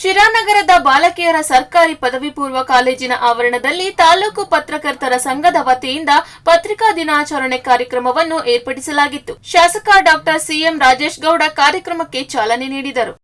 ಶಿರಾನಗರದ ಬಾಲಕಿಯರ ಸರ್ಕಾರಿ ಪದವಿ ಪೂರ್ವ ಕಾಲೇಜಿನ ಆವರಣದಲ್ಲಿ ತಾಲೂಕು ಪತ್ರಕರ್ತರ ಸಂಘದ ವತಿಯಿಂದ ಪತ್ರಿಕಾ ದಿನಾಚರಣೆ ಕಾರ್ಯಕ್ರಮವನ್ನು ಏರ್ಪಡಿಸಲಾಗಿತ್ತು. ಶಾಸಕ ಡಾಕ್ಟರ್ ಸಿಎಂ ರಾಜೇಶ್ ಗೌಡ ಕಾರ್ಯಕ್ರಮಕ್ಕೆ ಚಾಲನೆ ನೀಡಿದರು.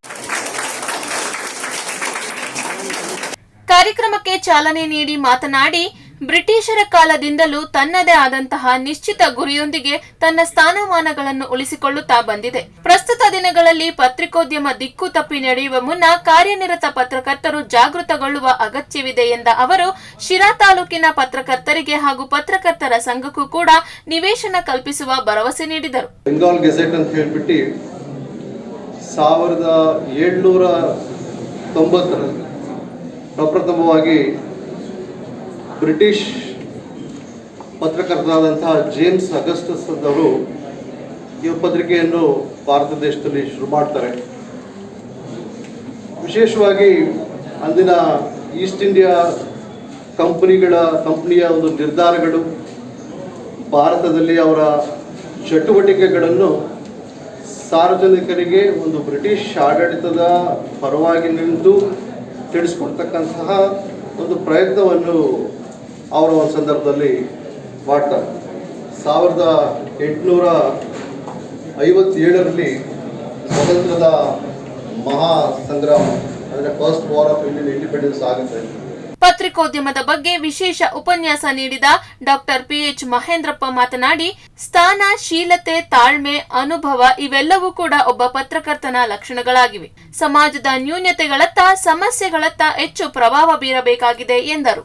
ಕಾರ್ಯಕ್ರಮಕ್ಕೆ ಚಾಲನೆ ನೀಡಿ ಮಾತನಾಡಿ ಬ್ರಿಟಿಷರ ಕಾಲದಿಂದಲೂ ತನ್ನದೇ ಆದಂತಹ ನಿಶ್ಚಿತ ಗುರಿಯೊಂದಿಗೆ ತನ್ನ ಸ್ಥಾನಮಾನಗಳನ್ನು ಉಳಿಸಿಕೊಳ್ಳುತ್ತಾ ಬಂದಿದೆ. ಪ್ರಸ್ತುತ ದಿನಗಳಲ್ಲಿ ಪತ್ರಿಕೋದ್ಯಮ ದಿಕ್ಕು ತಪ್ಪಿ ನಡೆಯುವ ಮುನ್ನ ಕಾರ್ಯನಿರತ ಪತ್ರಕರ್ತರು ಜಾಗೃತಗೊಳ್ಳುವ ಅಗತ್ಯವಿದೆ ಎಂದ ಅವರು, ಶಿರಾ ತಾಲೂಕಿನ ಪತ್ರಕರ್ತರಿಗೆ ಹಾಗೂ ಪತ್ರಕರ್ತರ ಸಂಘಕ್ಕೂ ಕೂಡ ನಿವೇಶನ ಕಲ್ಪಿಸುವ ಭರವಸೆ ನೀಡಿದರು. ಬೆಂಗಾಲ್ ಗೆಜೆಟ್ ಅಂತ ಹೇಳ್ಬಿಟ್ಟು ಸಾವಿರದ ಏಳ್ನೂರ ತೊಂಬತ್ತರಲ್ಲಿ ಪ್ರಪ್ರಥಮವಾಗಿ ಬ್ರಿಟಿಷ್ ಪತ್ರಕರ್ತರಾದಂತಹ ಜೇಮ್ಸ್ ಅಗಸ್ಟಸ್ ಅವರು ಈ ಪತ್ರಿಕೆಯನ್ನು ಭಾರತ ದೇಶದಲ್ಲಿ ಶುರು ಮಾಡ್ತಾರೆ. ವಿಶೇಷವಾಗಿ ಅಂದಿನ ಈಸ್ಟ್ ಇಂಡಿಯಾ ಕಂಪನಿಗಳ ಕಂಪನಿಯ ಒಂದು ನಿರ್ಧಾರಗಳು, ಭಾರತದಲ್ಲಿ ಅವರ ಚಟುವಟಿಕೆಗಳನ್ನು ಸಾರ್ವಜನಿಕರಿಗೆ ಒಂದು ಬ್ರಿಟಿಷ್ ಆಡಳಿತದ ಪರವಾಗಿ ನಿಂತು ತಿಳಿಸ್ಕೊಡ್ತಕ್ಕಂತಹ ಒಂದು ಪ್ರಯತ್ನವನ್ನು ಅವರ ಒಂದು ಸಂದರ್ಭದಲ್ಲಿ ಮಾಡ್ತಾರೆ ಸಾವಿರದ ಎಂಟುನೂರ ಐವತ್ತೇಳರಲ್ಲಿ ಸ್ವತಂತ್ರದ ಮಹಾ ಸಂಗ್ರಾಮ ಅಂದರೆ first war of Indian independence ಆಗುತ್ತೆ. ಪತ್ರಿಕೋದ್ಯಮದ ಬಗ್ಗೆ ವಿಶೇಷ ಉಪನ್ಯಾಸ ನೀಡಿದ ಡಾಕ್ಟರ್ ಪಿಎಚ್ ಮಹೇಂದ್ರಪ್ಪ ಮಾತನಾಡಿ ಸ್ಥಾನ ಶೀಲತೆ ತಾಳ್ಮೆ ಅನುಭವ ಇವೆಲ್ಲವೂ ಕೂಡ ಒಬ್ಬ ಪತ್ರಕರ್ತನ ಲಕ್ಷಣಗಳಾಗಿವೆ. ಸಮಾಜದ ನ್ಯೂನ್ಯತೆಗಳತ್ತ ಸಮಸ್ಯೆಗಳತ್ತ ಹೆಚ್ಚು ಪ್ರಭಾವ ಬೀರಬೇಕಾಗಿದೆ ಎಂದರು.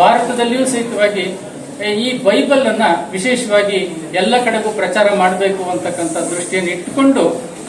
ಭಾರತದಲ್ಲಿಯೂ ಸಹಿತವಾಗಿ ಈ ಬೈಬಲ್ ಅನ್ನ ವಿಶೇಷವಾಗಿ ಎಲ್ಲ ಕಡೆಗೂ ಪ್ರಚಾರ ಮಾಡಬೇಕು ಅಂತಕ್ಕಂಥ ದೃಷ್ಟಿಯನ್ನು ಇಟ್ಟುಕೊಂಡು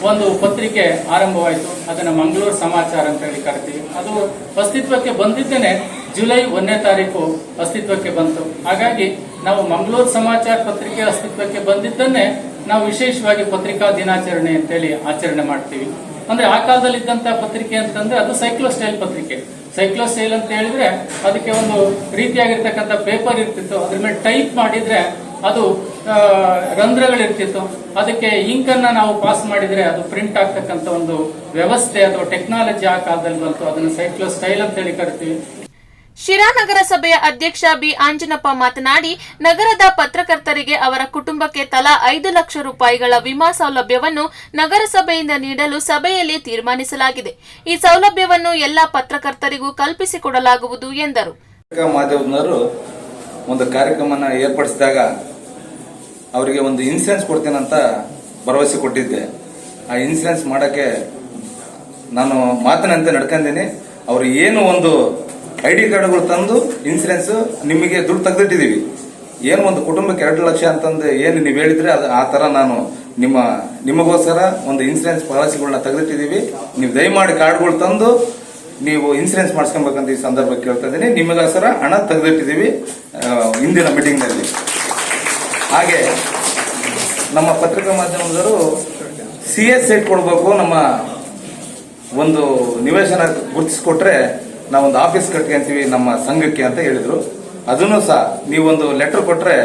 ಒಂದು ಪತ್ರಿಕೆ ಆರಂಭವಾಯಿತು. ಅದನ್ನ ಮಂಗಳೂರು ಸಮಾಚಾರ ಅಂತ ಹೇಳಿ ಕರಿತೀವಿ. ಅದು ಅಸ್ತಿತ್ವಕ್ಕೆ ಬಂದಿದ್ದೇನೆ. ಜುಲೈ ಒಂದನೇ ತಾರೀಕು ಅಸ್ತಿತ್ವಕ್ಕೆ ಬಂತು. ಹಾಗಾಗಿ ನಾವು ಮಂಗಳೂರು ಸಮಾಚಾರ ಪತ್ರಿಕೆ ಅಸ್ತಿತ್ವಕ್ಕೆ ಬಂದಿದ್ದನ್ನೇ ನಾವು ವಿಶೇಷವಾಗಿ ಪತ್ರಿಕಾ ದಿನಾಚರಣೆ ಅಂತೇಳಿ ಆಚರಣೆ ಮಾಡ್ತೀವಿ. ಅಂದ್ರೆ ಆ ಕಾಲದಲ್ಲಿ ಇದ್ದಂತ ಪತ್ರಿಕೆ ಅಂತಂದ್ರೆ ಅದು ಸೈಕ್ಲೋ ಸ್ಟೈಲ್ ಪತ್ರಿಕೆ. ಸೈಕ್ಲೋ ಸ್ಟೈಲ್ ಅಂತ ಹೇಳಿದ್ರೆ ಅದಕ್ಕೆ ಒಂದು ರೀತಿಯಾಗಿರ್ತಕ್ಕಂಥ ಪೇಪರ್ ಇರ್ತಿತ್ತು. ಅದ್ರ ಮೇಲೆ ಟೈಪ್ ಮಾಡಿದ್ರೆ ಅದು ರಂಧ್ರಗಳಿರ್ತಿತ್ತು. ಅದಕ್ಕೆ ಇಂಕ್ ಅನ್ನ ನಾವು ಪಾಸ್ ಮಾಡಿದ್ರೆ ಅದು ಪ್ರಿಂಟ್ ಆಗ್ತಕ್ಕಂಥ ಒಂದು ವ್ಯವಸ್ಥೆ ಅಥವಾ ಟೆಕ್ನಾಲಜಿ ಆ ಕಾಲದಲ್ಲಿ ಬಂತು. ಅದನ್ನ ಸೈಕ್ಲೋ ಸ್ಟೈಲ್ ಅಂತ ಹೇಳಿ ಕರಿತೀವಿ. ಶಿರಾ ನಗರಸಭೆಯ ಅಧ್ಯಕ್ಷ ಬಿ. ಆಂಜನಪ್ಪ ಮಾತನಾಡಿ, ನಗರದ ಪತ್ರಕರ್ತರಿಗೆ ಅವರ ಕುಟುಂಬಕ್ಕೆ ತಲಾ ಐದು ಲಕ್ಷ ರೂಪಾಯಿಗಳ ವಿಮಾ ಸೌಲಭ್ಯವನ್ನು ನಗರಸಭೆಯಿಂದ ನೀಡಲು ಸಭೆಯಲ್ಲಿ ತೀರ್ಮಾನಿಸಲಾಗಿದೆ. ಈ ಸೌಲಭ್ಯವನ್ನು ಎಲ್ಲ ಪತ್ರಕರ್ತರಿಗೂ ಕಲ್ಪಿಸಿಕೊಡಲಾಗುವುದು ಎಂದರು. ಒಂದು ಕಾರ್ಯಕ್ರಮನ ಏರ್ಪಡಿಸಿದಾಗ ಅವರಿಗೆ ಒಂದು ಇನ್ಸೂರೆನ್ಸ್ ಕೊಡ್ತೇನಂತ ಭರವಸೆ ಕೊಟ್ಟಿದ್ದೆ. ಆ ಇನ್ಸೂರೆನ್ಸ್ ಮಾಡಕ್ಕೆ ನಾನು ಮಾತಿನಂತೆ ನಡ್ಕೊಂಡಿದ್ದೀನಿ ಅವರು ಏನು ಒಂದು ಐ ಡಿ ಕಾರ್ಡ್ಗಳು ತಂದು ಇನ್ಸೂರೆನ್ಸ್ ನಿಮಗೆ ದುಡ್ಡು ತೆಗೆದಿಟ್ಟಿದ್ದೀವಿ. ಏನು ಒಂದು ಕುಟುಂಬಕ್ಕೆ ಎರಡು ಲಕ್ಷ ಅಂತಂದು ಏನು ನೀವು ಹೇಳಿದ್ರೆ ಅದು ಆ ಥರ ನಾನು ನಿಮ್ಮ, ನಿಮಗೋಸ್ಕರ ಒಂದು ಇನ್ಸೂರೆನ್ಸ್ ಪಾಲಿಸಿಗಳನ್ನ ತೆಗೆದಿಟ್ಟಿದ್ದೀವಿ. ನೀವು ದಯಮಾಡಿ ಕಾರ್ಡ್ಗಳು ತಂದು ನೀವು ಇನ್ಸೂರೆನ್ಸ್ ಮಾಡಿಸ್ಕೊಬೇಕಂತ ಈ ಸಂದರ್ಭ ಕೇಳ್ತಾ ಇದ್ದೀನಿ. ನಿಮಗೋಸ್ಕರ ಹಣ ತೆಗೆದಿಟ್ಟಿದ್ದೀವಿ ಇಂದಿನ ಮೀಟಿಂಗ್ನಲ್ಲಿ. ಹಾಗೆ ನಮ್ಮ ಪತ್ರಿಕಾ ಮಾಧ್ಯಮದವರು ಸಿ ಎಸ್ ಸೆಟ್ ಕೊಡಬೇಕು, ನಮ್ಮ ಒಂದು ನಿವೇಶನ ಗುರುತಿಸ್ಕೊಟ್ರೆ ನಾವೊಂದು ಆಫೀಸ್ ಕಟ್ಕೊಂತೀವಿ ನಮ್ಮ ಸಂಘಕ್ಕೆ ಅಂತ ಹೇಳಿದ್ರು. ಅದನ್ನು ಸಹ ನೀವೊಂದು ಲೆಟರ್ ಕೊಟ್ರೆ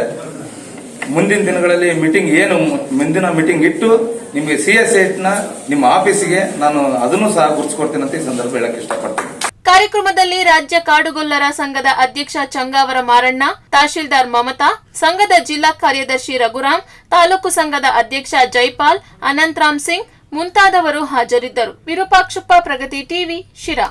ಮುಂದಿನ ದಿನಗಳಲ್ಲಿ ಮೀಟಿಂಗ್ ಏನು ಮುಂದಿನ ಮೀಟಿಂಗ್ ಇಟ್ಟು ನಿಮಗೆ ಸಿ ಎಸ್ನ ನಿಮ್ಮ ಆಫೀಸಿಗೆ ನಾನು ಅದನ್ನು ಸಹ ಗುರುತಿಸ್ಕೊಡ್ತೀನಿ ಅಂತ ಈ ಸಂದರ್ಭ ಹೇಳಕ್ ಇಷ್ಟಪಡ್ತೀನಿ. ಕಾರ್ಯಕ್ರಮದಲ್ಲಿ ರಾಜ್ಯ ಕಾಡುಗೊಲ್ಲರ ಸಂಘದ ಅಧ್ಯಕ್ಷ ಚಂಗಾವರ ಮಾರಣ್ಣ, ತಹಶೀಲ್ದಾರ್ ಮಮತಾ, ಸಂಘದ ಜಿಲ್ಲಾ ಕಾರ್ಯದರ್ಶಿ ರಘುರಾಮ್, ತಾಲೂಕು ಸಂಘದ ಅಧ್ಯಕ್ಷ ಜೈಪಾಲ್, ಅನಂತರಾಮ್ ಸಿಂಗ್ ಮುಂತಾದವರು ಹಾಜರಿದ್ದರು. ವಿರೂಪಾಕ್ಷಪ್ಪ ಪ್ರಗತಿ ಟಿವಿ, ಶಿರಾ.